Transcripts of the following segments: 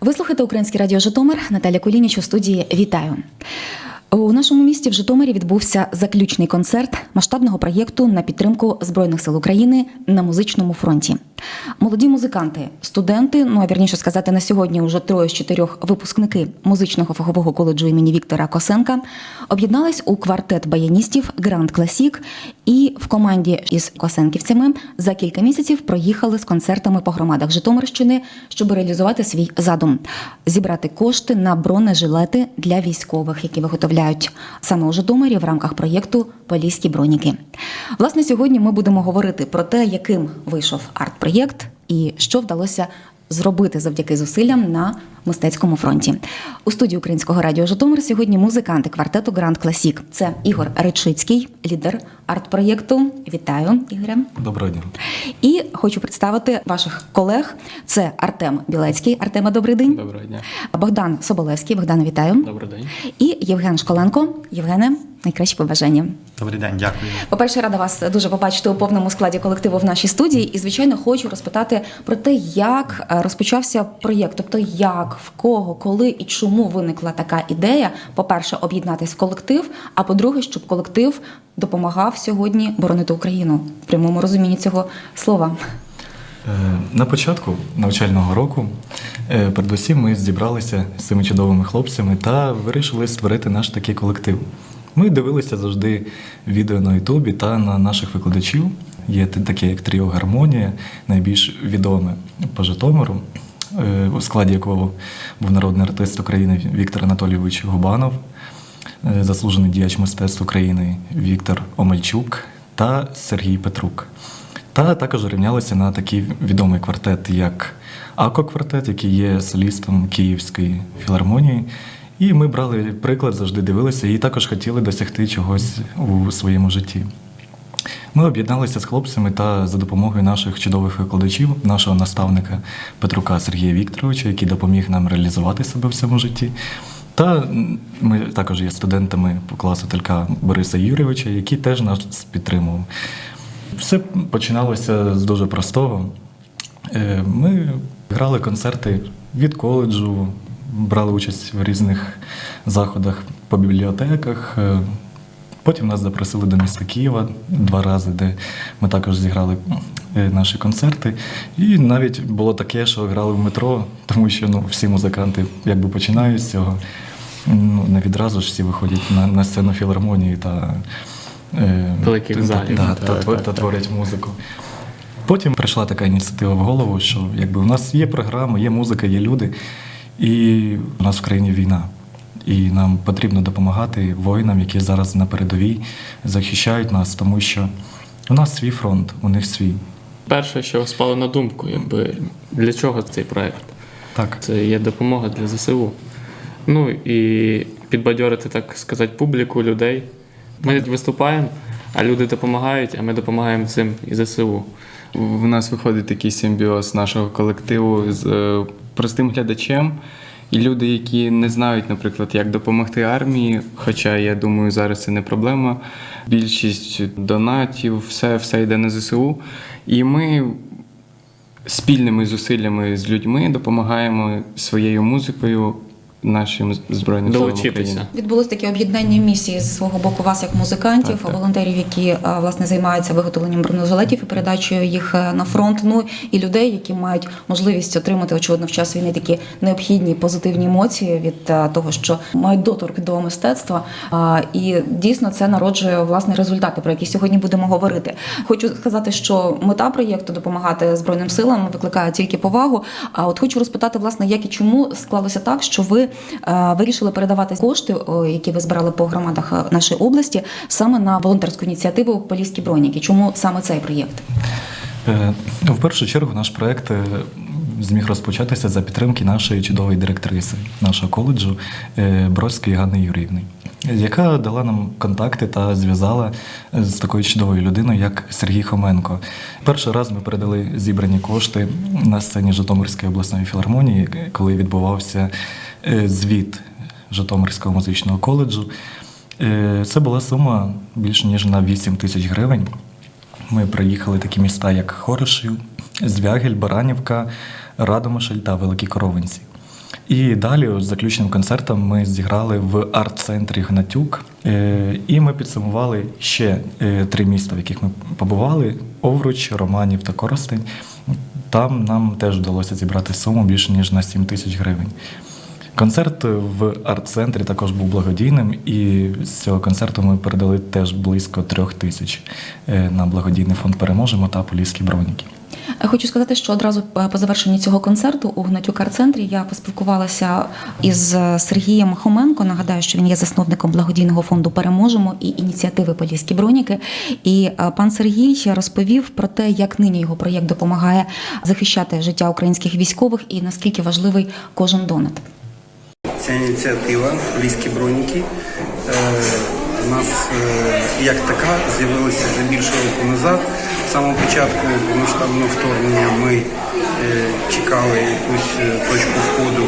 Ви слухаєте Українське радіо Житомир. Наталя Кулініч у студії. Вітаю. У нашому місті в Житомирі відбувся заключний концерт масштабного проєкту на підтримку Збройних сил України на музичному фронті. Молоді музиканти, студенти, ну а вірніше сказати, на сьогодні вже троє з чотирьох випускники музичного фахового коледжу імені Віктора Косенка об'єднались у квартет баяністів Гранд Класік і в команді із косенківцями за кілька місяців проїхали з концертами по громадах Житомирщини, щоб реалізувати свій задум зібрати кошти на бронежилети для військових, які виготовляють саме у Житомирі в рамках проєкту Поліські броніки. Власне, сьогодні ми будемо говорити про те, яким вийшов арт-проєкт і що вдалося зробити завдяки зусиллям на мистецькому фронті. У студії Українського радіо Житомир сьогодні музиканти квартету Гранд Класік. Це Ігор Речицький, лідер арт-проєкту. Вітаю, Ігоре. Доброго дня. І хочу представити ваших колег. Це Артем Білецький. Артема, добрий день. Доброго дня. Богдан Соболевський. Богдан, вітаю. Добрий день. І Євген Школенко. Євгене, найкращі побажання. Добрий день, дякую. По-перше, рада вас дуже побачити у повному складі колективу в нашій студії. І, звичайно, хочу розпитати про те, як е, розпочався проєкт, тобто як, в кого, коли і чому виникла така ідея. По-перше, об'єднатись в колектив. А по-друге, щоб колектив допомагав сьогодні боронити Україну в прямому розумінні цього слова. Е, На початку навчального року, е, передусім, ми зібралися з цими чудовими хлопцями та вирішили створити наш такий колектив. Ми дивилися завжди відео на Ютубі та на наших викладачів. Є таке як Тріо Гармонія, найбільш відоме по Житомиру, е, у складі якого був народний артист України Віктор Анатолійович Губанов, е, заслужений діяч мистецтв України Віктор Омельчук та Сергій Петрук. Та також рівнялися на такий відомий квартет, як Ако-квартет, який є солістом Київської філармонії. І ми брали приклад, завжди дивилися і також хотіли досягти чогось у своєму житті. Ми об'єдналися з хлопцями та за допомогою наших чудових викладачів, нашого наставника Петрука Сергія Вікторовича, який допоміг нам реалізувати себе в цьому житті. Та ми також є студентами по класу Телька Бориса Юрійовича, який теж нас підтримував. Все починалося з дуже простого. Е, Ми грали концерти від коледжу, брали участь в різних заходах по бібліотеках. Е, Потім нас запросили до міста Києва два рази, де ми також зіграли е, наші концерти. І навіть було таке, що грали в метро, тому що ну, всі музиканти якби починають з цього. Ну, не відразу ж всі виходять на, на сцену філармонії та, е, Великих та- залів, та- та- так, та творять музику. Потім прийшла така ініціатива в голову, що якби у нас є програма, є музика, є люди, і у нас в країні війна. І нам потрібно допомагати воїнам, які зараз на передовій захищають нас, тому що у нас свій фронт, у них свій. Перше, що спало на думку, якби для чого цей проект? Так. Це є допомога для ЗСУ. Ну і підбадьорити, так сказати, публіку, людей. Ми виступаємо, а люди допомагають, а ми допомагаємо цим і ЗСУ. В нас виходить такий симбіоз нашого колективу з е, простим глядачем. І люди, які не знають, наприклад, як допомогти армії, хоча я думаю, зараз це не проблема. Більшість донатів, все, все йде на ЗСУ. І ми спільними зусиллями з людьми допомагаємо своєю музикою нашим збройним силам України. Відбулось таке об'єднання місії з свого боку вас як музикантів, Так, так. волонтерів, які е, власне займаються виготовленням бронежилетів і передачею їх е, на фронт. Ну і людей, які мають можливість отримати очевидно в час війни такі необхідні позитивні емоції від е, того, що мають доторк до мистецтва. І дійсно це народжує власне результати, про які сьогодні будемо говорити. Хочу сказати, що мета проєкту допомагати збройним силам викликає тільки повагу. А от хочу розпитати, власне, як і чому склалося так, що ви вирішили передавати кошти, які ви збирали по громадах е, нашої області, саме на волонтерську ініціативу Поліські броніки. Чому саме цей проєкт? Е, В першу чергу наш проект е, зміг розпочатися за підтримки нашої чудової директриси нашого коледжу е, Бродської Ганни Юріївни, яка дала нам контакти та зв'язала з такою чудовою людиною, як Сергій Хоменко. Перший раз ми передали зібрані кошти на сцені Житомирської обласної філармонії, коли відбувався е, звіт Житомирського музичного коледжу. Е, Це була сума більше ніж на 8 тисяч гривень. Ми проїхали такі міста, як Хорошів, Звягель, Баранівка, Радомишль та Великі Коровинці. І далі, з заключним концертом, ми зіграли в арт-центрі Гнатюк. Е, І ми підсумували ще е, три міста, в яких ми побували: Овруч, Романів та Коростень. Там нам теж вдалося зібрати суму більше ніж на 7 тисяч гривень. Концерт в арт-центрі також був благодійним, і з цього концерту ми передали теж близько трьох тисяч е, на благодійний фонд Переможемо та Поліські броніки. Е, Хочу сказати, що одразу по завершенні цього концерту у Гнатюк арт-центрі я поспілкувалася із е, Сергієм Хоменко. Нагадаю, що він є засновником благодійного фонду Переможемо і ініціативи Поліські броніки. І пан Сергій розповів про те, як нині його проєкт допомагає захищати життя українських військових і наскільки важливий кожен донат. Ця ініціатива Львівські броніки е, у нас е, як така з'явилася вже більше року назад. З самого початку повномасштабного вторгнення ми е, чекали якусь точку входу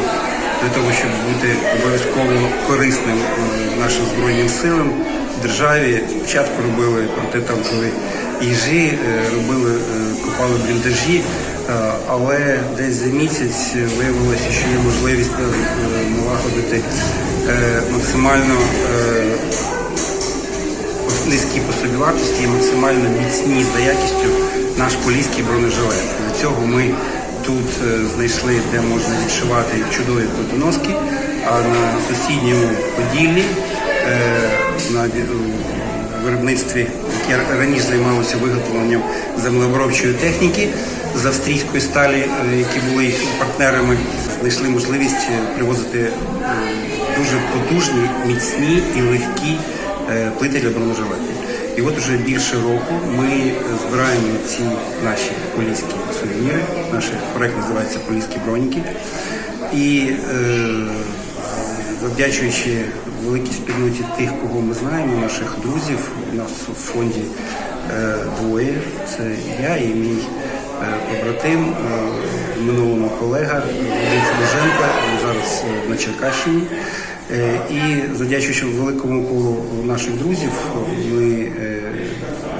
для того, щоб бути обов'язково корисним нашим збройним силам державі. Спочатку робили протитанкові їжі, робили, копали бліндажі, але десь за місяць виявилося, що є можливість е, налагодити е, максимально е, низькі по собі і максимально міцні за якістю наш поліський бронежилет. Для цього ми тут е, знайшли, де можна відшивати чудові плитоноски, а на сусідньому Поділлі е, на виробництві, яке раніше займалося виготовленням землеобробчої техніки з австрійської сталі, е, які були їх партнерами, знайшли можливість е, привозити е, дуже потужні, міцні і легкі плити для бронежилетів. І от уже більше року ми збираємо ці наші поліські сувеніри. Наш проект називається Поліські броніки. І е, завдячуючи великій спільноті тих, кого ми знаємо, наших друзів, у нас в фонді е, двоє. Це я і мій побратим, е, в минулому колега Вадим Філуженко, він зараз е, на Черкащині. Е, І завдячуючи великому колу наших друзів, ми е,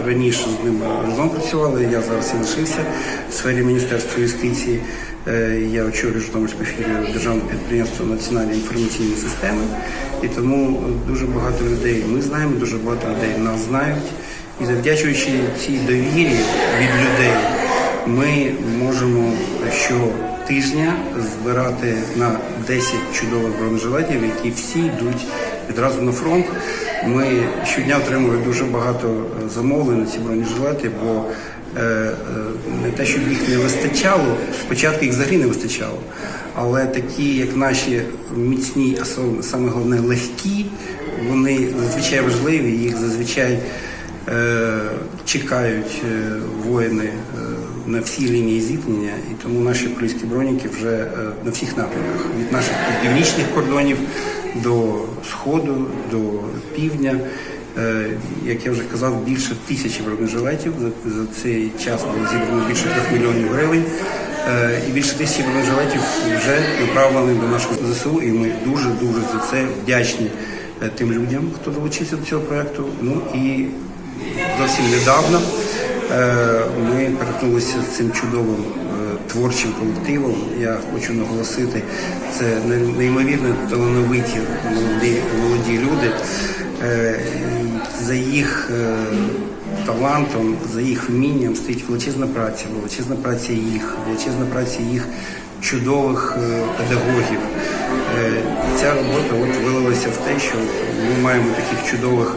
раніше з ними разом працювали. Я зараз і лишився в сфері Міністерства юстиції. Е, Я очолюю Житомирську філію державного підприємства Національні інформаційні системи. І тому дуже багато людей ми знаємо, дуже багато людей нас знають. І завдячуючи цій довірі від людей, ми можемо щотижня збирати на 10 чудових бронежилетів, які всі йдуть відразу на фронт. Ми щодня отримуємо дуже багато е, замовлень на ці бронежилети, бо е, е, не те, щоб їх не вистачало, спочатку їх взагалі не вистачало. Але такі, як наші міцні, а сам- саме головне легкі, вони зазвичай важливі, їх зазвичай е, чекають воїни на всій лінії зіткнення, і тому наші поліські броніки вже е, на всіх напрямках від наших північних кордонів до сходу, до півдня. Е, Як я вже казав, більше тисячі бронежилетів за, цей час було зібрано більше трьох мільйонів гривень. Е, І більше тисячі бронежилетів вже направлені до нашого ЗСУ, і ми дуже дуже за це вдячні тим людям, хто долучився до цього проекту. Ну і зовсім недавно ми перетнулися з цим чудовим е, творчим колективом. Я хочу наголосити, це неймовірно талановиті молоді, молоді люди. Е, За їх е, талантом, за їх вмінням стоїть величезна праця, величезна праця їх, величезна праця їх чудових е, педагогів. Е, ця робота от вилилася в те, що ми маємо таких чудових,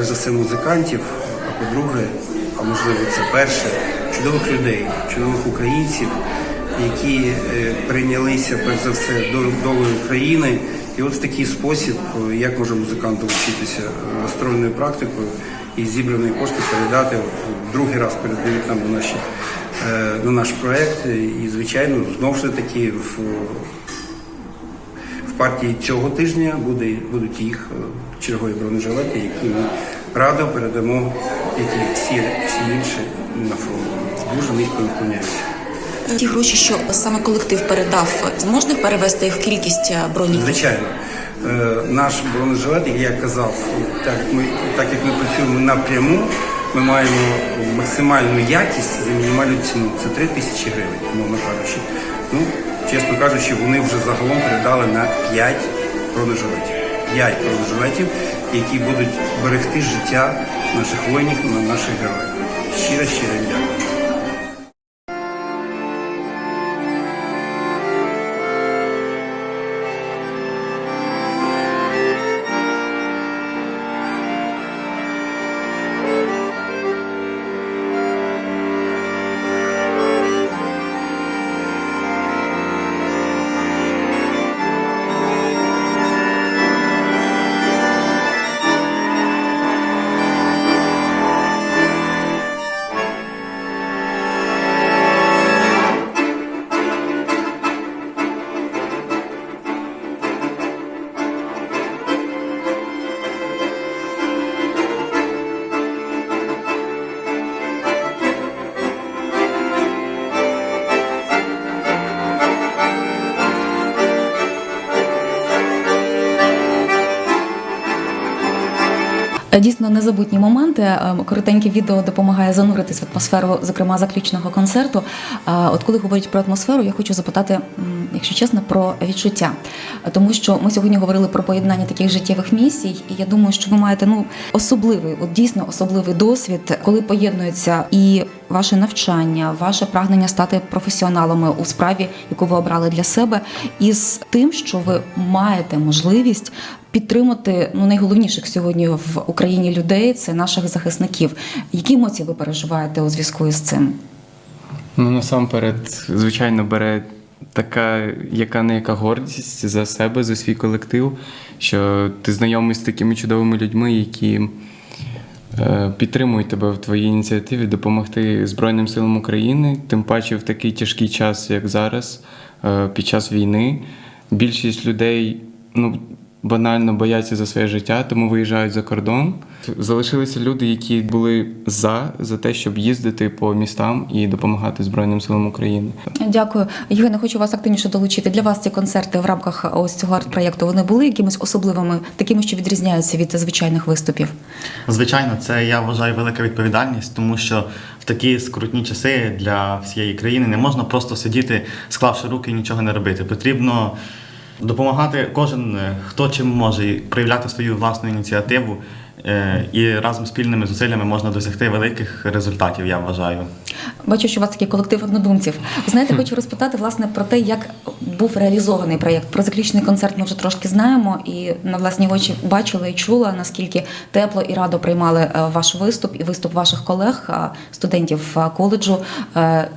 за все, музикантів, по-друге, а можливо це перше, чудових людей, чудових українців, які е, прийнялися перш за все до долею України. І от в такий спосіб, е, як може музикант долучитися е, гастрольною практикою і зібрані кошти передати от, другий раз передають нам на наші е, на наш проект. І звичайно, знову ж таки в в партії цього тижня буде, будуть їх е, чергові бронежилети, які ми радо передамо, як і всі, всі інші на фронт. Дуже низько наклоняюся. Ті гроші, що саме колектив передав, можна їх в кількість е, бронів? Звичайно, е, наш бронежилет, як я казав, так ми, так як ми працюємо напряму, ми маємо максимальну якість за мінімальну ціну. Це 3 тисячі гривень, умовно кажучи. Ну, чесно кажучи, вони вже загалом передали на 5 бронежилетів. 5 бронежилетів, які будуть берегти життя наших воїнів, наших героїв. Щиро, щиро дякую. Дійсно незабутні моменти. Е, Коротеньке відео допомагає зануритись в атмосферу, зокрема заключного концерту. Е, От коли говорять про атмосферу, я хочу запитати, якщо чесно, про відчуття. Е, Тому що ми сьогодні говорили про поєднання таких життєвих місій, і я думаю, що ви маєте ну особливий, от дійсно особливий досвід, коли поєднується і ваше навчання, ваше прагнення стати професіоналами у справі, яку ви обрали для себе, із тим, що ви маєте можливість підтримати ну найголовніших сьогодні в Україні людей це наших захисників. Які емоції ви переживаєте у зв'язку із цим? Ну, насамперед, звичайно, бере така, яка не яка гордість за себе, за свій колектив, що ти знайомий з такими чудовими людьми, які е, підтримують тебе в твоїй ініціативі допомогти Збройним силам України, тим паче в такий тяжкий час, як зараз, е, під час війни. Більшість людей ну, банально бояться за своє життя, тому виїжджають за кордон. Залишилися люди, які були за, за те, щоб їздити по містам і допомагати Збройним силам України. Дякую, Євгене. Хочу вас активніше долучити. Для вас ці концерти в рамках ось цього арт-проєкту вони були якимись особливими, такими, що відрізняються від звичайних виступів. Звичайно, це я вважаю велика відповідальність, тому що в такі скрутні часи для всієї країни не можна просто сидіти, склавши руки і нічого не робити. Потрібно допомагати кожен, е, хто чим може, проявляти свою власну ініціативу. Е, І разом спільними зусиллями можна досягти великих результатів, я вважаю. Бачу, що у вас такий колектив однодумців. Ви знаєте, хочу розпитати власне про те, як був реалізований проєкт. Про заключний концерт ми вже трошки знаємо, і на власні очі бачила і чула, наскільки тепло і радо приймали е, ваш виступ і виступ ваших колег, е, студентів коледжу,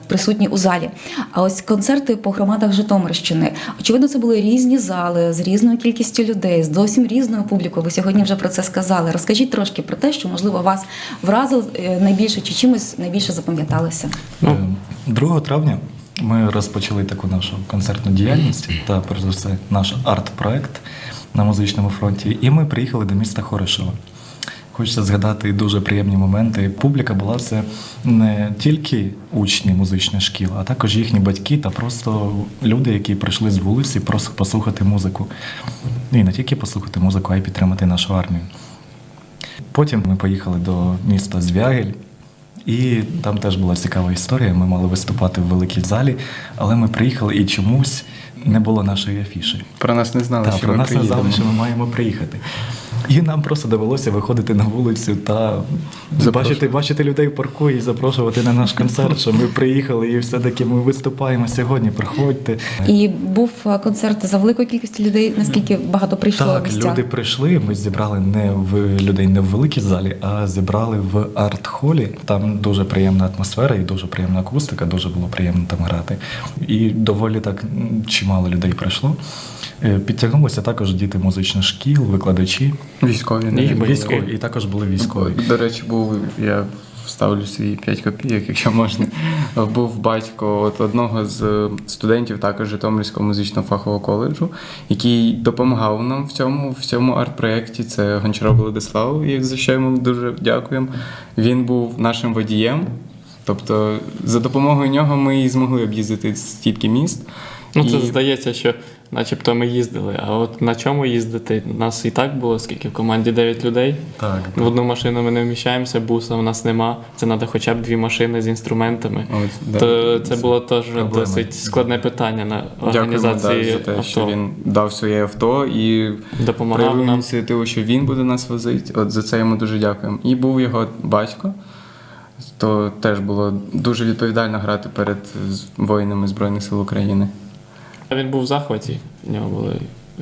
присутні у залі. А ось концерти по громадах Житомирщини. Очевидно, це були різні зали з різною кількістю людей, з зовсім різною публікою. Ви сьогодні вже про це сказали. Розкажіть трошки про те, що можливо вас вразило е, найбільше чи чимось найбільше запам'яталося. Е, 2 травня ми розпочали таку нашу концертну діяльність та, перш за все, наш арт-проект на музичному фронті. І ми приїхали до міста Хорошева. Хочеться згадати дуже приємні моменти. Публіка була це не тільки учні музичних шкіл, а також їхні батьки та просто люди, які прийшли з вулиці просто послухати музику. І не тільки послухати музику, а й підтримати нашу армію. Потім ми поїхали до міста Звягель, і там теж була цікава історія. Ми мали виступати в великій залі, але ми приїхали і чомусь не було нашої афіші. Про нас не знали, Та, що про ми нас не знали, що ми маємо приїхати. І нам просто довелося виходити на вулицю та бачити, бачити людей в парку і запрошувати на наш концерт, що ми приїхали і все-таки ми виступаємо сьогодні. Приходьте. І був е, концерт за великою кількістю людей. Наскільки багато прийшло Так, містян? люди прийшли. Ми зібрали не в людей не в великій залі, а зібрали в арт-холі. Там дуже приємна атмосфера і дуже приємна акустика, дуже було приємно там грати. І доволі так чимало людей прийшло. Е, Підтягнулися також діти музичних шкіл, викладачі Військові і не були. військові, і також були військові. До речі, був я вставлю свої 5 копійок, якщо можна. Був батько от одного з студентів також Житомирського музичного фахового коледжу, який допомагав нам в цьому в цьому арт-проєкті. Це Гончаров Владислав, і за що йому дуже дякуємо. Він був нашим водієм. Тобто, за допомогою нього ми і змогли об'їздити стільки міст. Ну, це І- здається, що начебто ми їздили. А от на чому їздити? Нас і так було, скільки в команді 9 людей. Так, В одну машину ми не вміщаємося, буса у нас нема. Це треба хоча б дві машини з інструментами. От, да. То це було теж Проблема. досить складне питання на організації да, за те, авто. що він дав своє авто і Допомагав нам. ініціативу, що він буде нас возити. От за це йому дуже дякуємо. І був його батько. То теж було дуже відповідально грати перед воїнами Збройних сил України. Він був в захваті, в нього були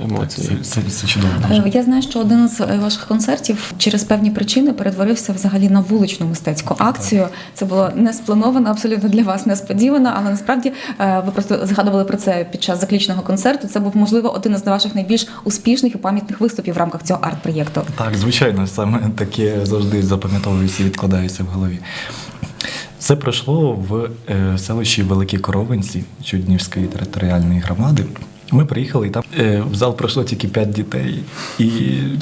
емоції. це, це, це чудово. Е, Я знаю, що один з е, ваших концертів через певні причини перетворився взагалі на вуличну мистецьку акцію. Це було не сплановано, абсолютно для вас несподівано, але насправді е, ви просто згадували про це під час заключного концерту. Це був можливо один із ваших найбільш успішних і пам'ятних виступів в рамках цього арт-проєкту. Так, звичайно, саме таке завжди запам'ятовується і відкладається в голові. Це пройшло в е, селищі Великі Коровинці Чуднівської територіальної громади. Ми приїхали, і там е, в зал пройшло тільки 5 дітей. І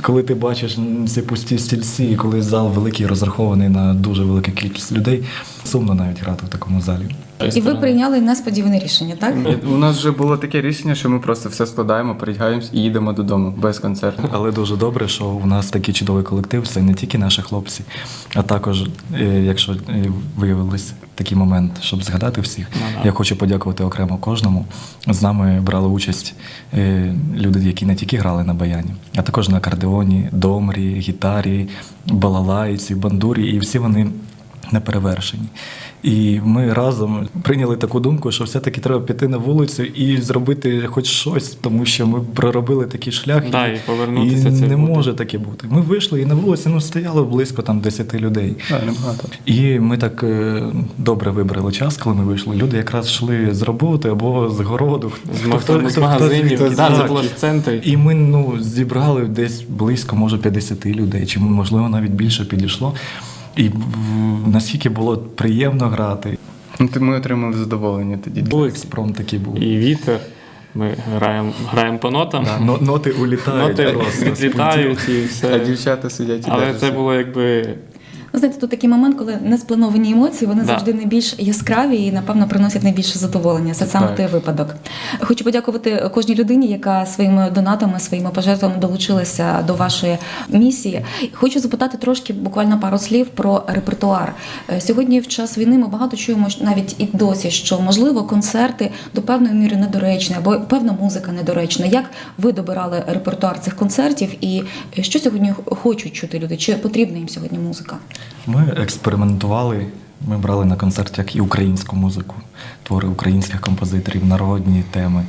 коли ти бачиш ці пусті стільці, і коли зал великий розрахований на дуже велику кількість людей, сумно навіть грати в такому залі. І ви прийняли несподіване рішення, так? У нас вже було таке рішення, що ми просто все складаємо, передягаємось і їдемо додому без концерту. Але дуже добре, що у нас такий чудовий колектив. Це не тільки наші хлопці, а також, е, якщо е, виявилось такий момент, щоб згадати всіх, я хочу подякувати окремо кожному. З нами брали участь е, люди, які не тільки грали на баяні, а також на кардеоні, домрі, гітарі, балалайці, бандурі, і всі вони неперевершені. І ми разом прийняли таку думку, що все-таки треба піти на вулицю і зробити хоч щось, тому що ми проробили такий шлях, Да, і повернутися і це не буде. може таке бути. Ми вийшли і на вулиці ну, стояло близько там 10 людей. Так. І ми так е, добре вибрали час, коли ми вийшли. Люди якраз йшли з роботи або з городу. З, ма- з магазинів, хто- да, це було в центрі. І ми ну, зібрали десь близько, може, 50 людей, чи можливо навіть більше підійшло. І наскільки було приємно грати. Ну, то Ми отримали задоволення тоді. Був Експром такий був. і вітер. Ми граємо, граємо по нотам, Да, но- ноти улітають. ноти відлітають і А все. дівчата сидять і Але даже це було якби Ви знаєте, тут такий момент, коли несплановані емоції, вони Да. завжди найбільш яскраві і, напевно, приносять найбільше задоволення. Це саме той випадок. Хочу подякувати кожній людині, яка своїми донатами, своїми пожертвами долучилася до вашої місії. Хочу запитати трошки, буквально пару слів про репертуар. Е, Сьогодні, в час війни, ми багато чуємо навіть і досі, що можливо концерти до певної міри недоречні або певна музика недоречна. Як ви добирали репертуар цих концертів, і що сьогодні хочуть чути люди? Чи потрібна їм сьогодні музика? Ми експериментували. Ми брали на концертах і українську музику, твори українських композиторів, народні теми.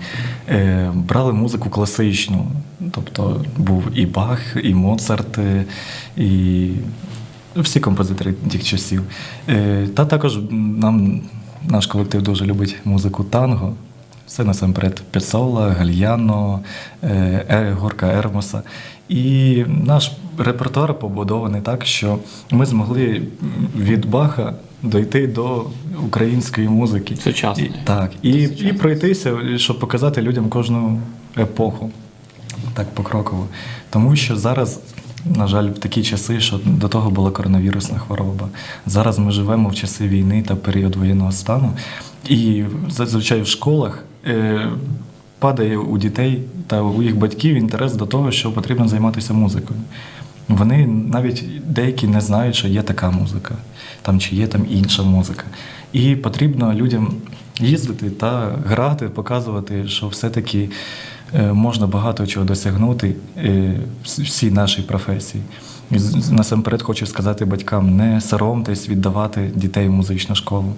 Е, брали музику класичну, тобто був і Бах, і Моцарт, е, і всі композитори тих часів. Е, та також нам наш колектив дуже любить музику танго. Це насамперед Пецола, Гальяно, е, Е- Горка Ермоса. І наш репертуар побудований так, що ми змогли від Баха дойти до української музики. Сучасної. І, так, і, і пройтися, щоб показати людям кожну епоху так покроково. Тому що зараз, на жаль, в такі часи, що до того була коронавірусна хвороба. Зараз ми живемо в часи війни та період воєнного стану, і зазвичай в школах. Е- Падає у дітей та у їх батьків інтерес до того, що потрібно займатися музикою. Вони навіть деякі не знають, що є така музика, там чи є там інша музика. І потрібно людям їздити та грати, показувати, що все-таки е, можна багато чого досягнути е, всій нашій професії. І насамперед хочу сказати батькам: не соромтесь віддавати дітей в музичну школу.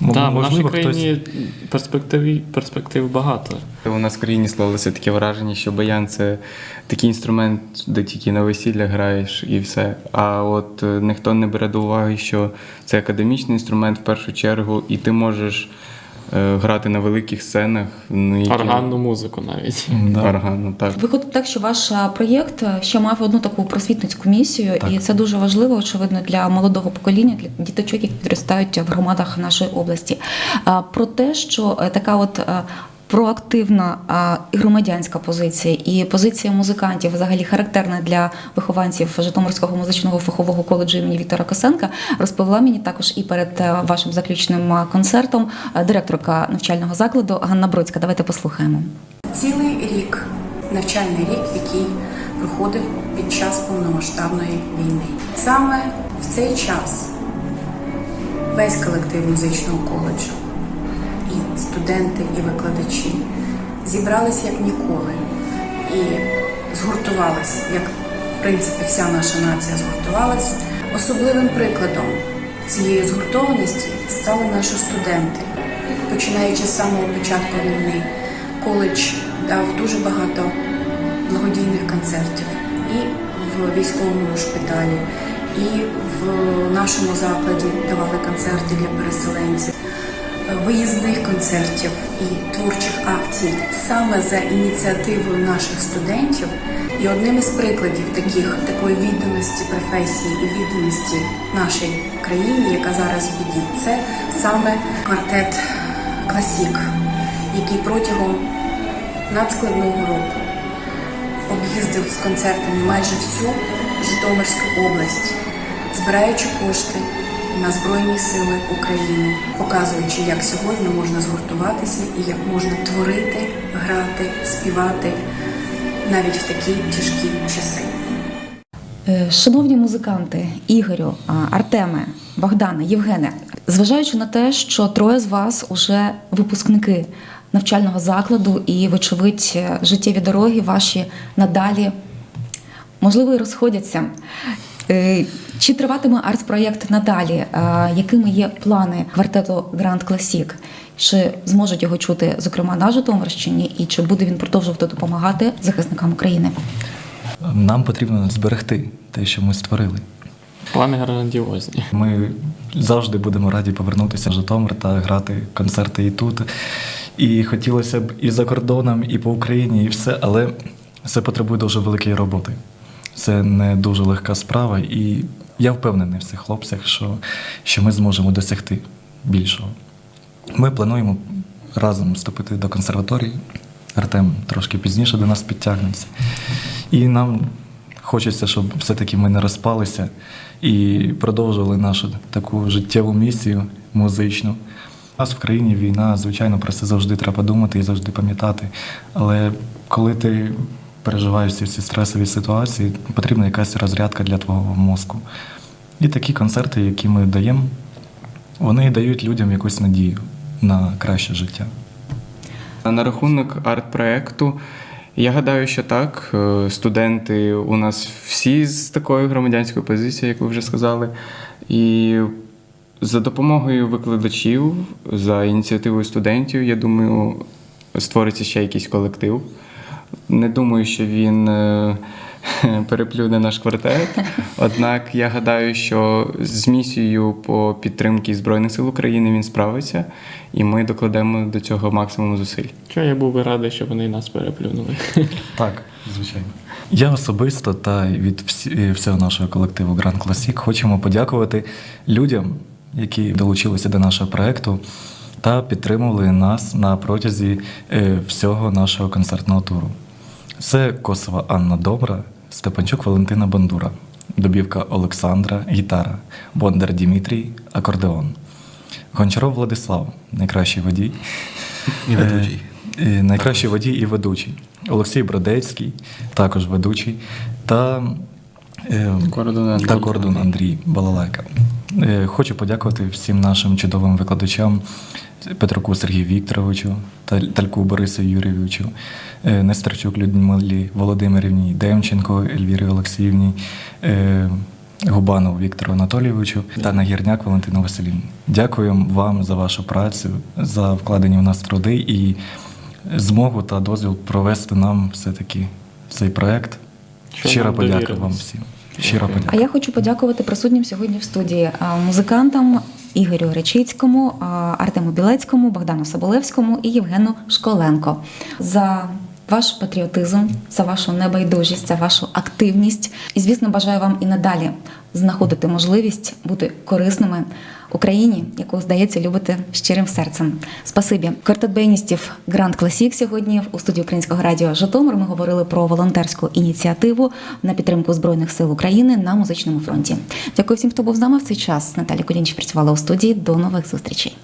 Да, в нашій країні перспектив, перспектив багато. У нас в країні склалося таке враження, що баян це такий інструмент, де тільки на весілля граєш і все. А от е, ніхто не бере до уваги, що це академічний інструмент в першу чергу, і ти можеш грати на великих сценах. Ну, які- Органну музику навіть. Да. Органну, так. Виходить так, що ваш проєкт ще мав одну таку просвітницьку місію, Так. і це дуже важливо, очевидно, для молодого покоління, для діточок, які підростають в громадах нашої області. Про те, що е, така от е, проактивна громадянська позиція, і позиція музикантів взагалі характерна для вихованців Житомирського музичного фахового коледжу імені Віктора Косенка, розповіла мені також і перед е, вашим заключним концертом е, директорка навчального закладу Ганна Бродська. Давайте послухаємо. Цілий рік, навчальний рік, який проходив під час повномасштабної війни. Саме в цей час весь колектив музичного коледжу, студенти, і викладачі зібралися як ніколи і згуртувалися, як в принципі вся наша нація згуртувалась. Особливим прикладом цієї згуртованості стали наші студенти. Починаючи з самого початку війни, коледж дав дуже багато благодійних концертів і в військовому шпиталі, і в нашому закладі давали концерти для переселенців, виїзних концертів і творчих акцій саме за ініціативою наших студентів. І одним із прикладів таких такої відданості професії і відданості нашій країні, яка зараз в біді, це саме квартет Класік, який протягом надскладного року об'їздив з концертами майже всю Житомирську область, збираючи кошти на Збройні Сили України, показуючи, як сьогодні можна згуртуватися і як можна творити, грати, співати навіть в такі тяжкі часи. Е, Шановні музиканти, Ігорю, Артеме, Богдане, Євгене, зважаючи на те, що троє з вас уже випускники навчального закладу, і, вочевидь, е, життєві дороги ваші надалі можливо і розходяться. Е, Чи триватиме арт-проєкт надалі? Якими є плани квартету Гранд Класік? Чи зможуть його чути, зокрема, на Житомирщині, і чи буде він продовжувати допомагати захисникам України? Нам потрібно зберегти те, що ми створили. Плани грандіозні. Ми завжди будемо раді повернутися в Житомир та грати концерти і тут. І хотілося б і за кордоном, і по Україні, і все, але це потребує дуже великої роботи. Це не дуже легка справа, і я впевнений в цих хлопцях, що, що ми зможемо досягти більшого. Ми плануємо разом вступити до консерваторії. Артем трошки пізніше до нас підтягнеться. І нам хочеться, щоб все-таки ми не розпалися і продовжували нашу таку життєву місію музичну. У нас в країні війна, звичайно, про це завжди треба думати і завжди пам'ятати. Але коли ти переживаєш всі стресові ситуації, потрібна якась розрядка для твого мозку. І такі концерти, які ми даємо, вони дають людям якусь надію на краще життя. На рахунок арт-проекту, я гадаю, що так. Е, Студенти у нас всі з такою громадянською позицією, як ви вже сказали. І за допомогою викладачів, за ініціативою студентів, я думаю, створиться ще якийсь колектив. Не думаю, що він е, переплюне наш квартет. Однак я гадаю, що з місією по підтримці Збройних сил України він справиться, і ми докладемо до цього максимум зусиль. Що я був би радий, щоб вони нас переплюнули. Так, звичайно. Я особисто та від всі- всього нашого колективу Grand Classic хочемо подякувати людям, які долучилися до нашого проекту та підтримували нас на протязі е, всього нашого концертного туру. Це Косова Анна Добра, Степанчук Валентина Бандура, Добівка Олександра, гітара, Бондар Дімітрій, акордеон. Гончаров Владислав, найкращий водій. І ведучий. Е, е, Найкращий водій і ведучий. Олексій Бродецький, також ведучий. Та, е, Кордон Андрій. та Кордон Андрій Балалайка. Е, Хочу подякувати всім нашим чудовим викладачам Петруку Сергію Вікторовичу, Тальку Борису Юрійовичу, е, Нестерчук Людмилі Володимирівні, Демченко Ельвірі Олексіївні, е, Губанову Віктору Анатолійовичу та Нагірняк Валентину Василівні. Дякую вам за вашу працю, за вкладені в нас труди і змогу та дозвіл провести нам все-таки цей проект. Щира подяка вам всім. Щиро Дякую. подяка. А я хочу подякувати присутнім сьогодні в студії музикантам Ігорю Речицькому, Артему Білецькому, Богдану Соболевському і Євгену Школенко за ваш патріотизм, за вашу небайдужість, за вашу активність. І, звісно, бажаю вам і надалі знаходити можливість бути корисними Україні, яку, здається, любите щирим серцем. Спасибі. Квартет баяністів Гранд Класік сьогодні у студії Українського радіо Житомир. Ми говорили про волонтерську ініціативу на підтримку Збройних сил України на музичному фронті. Дякую всім, хто був з нами в цей час. Наталя Кулінч працювала у студії. До нових зустрічей.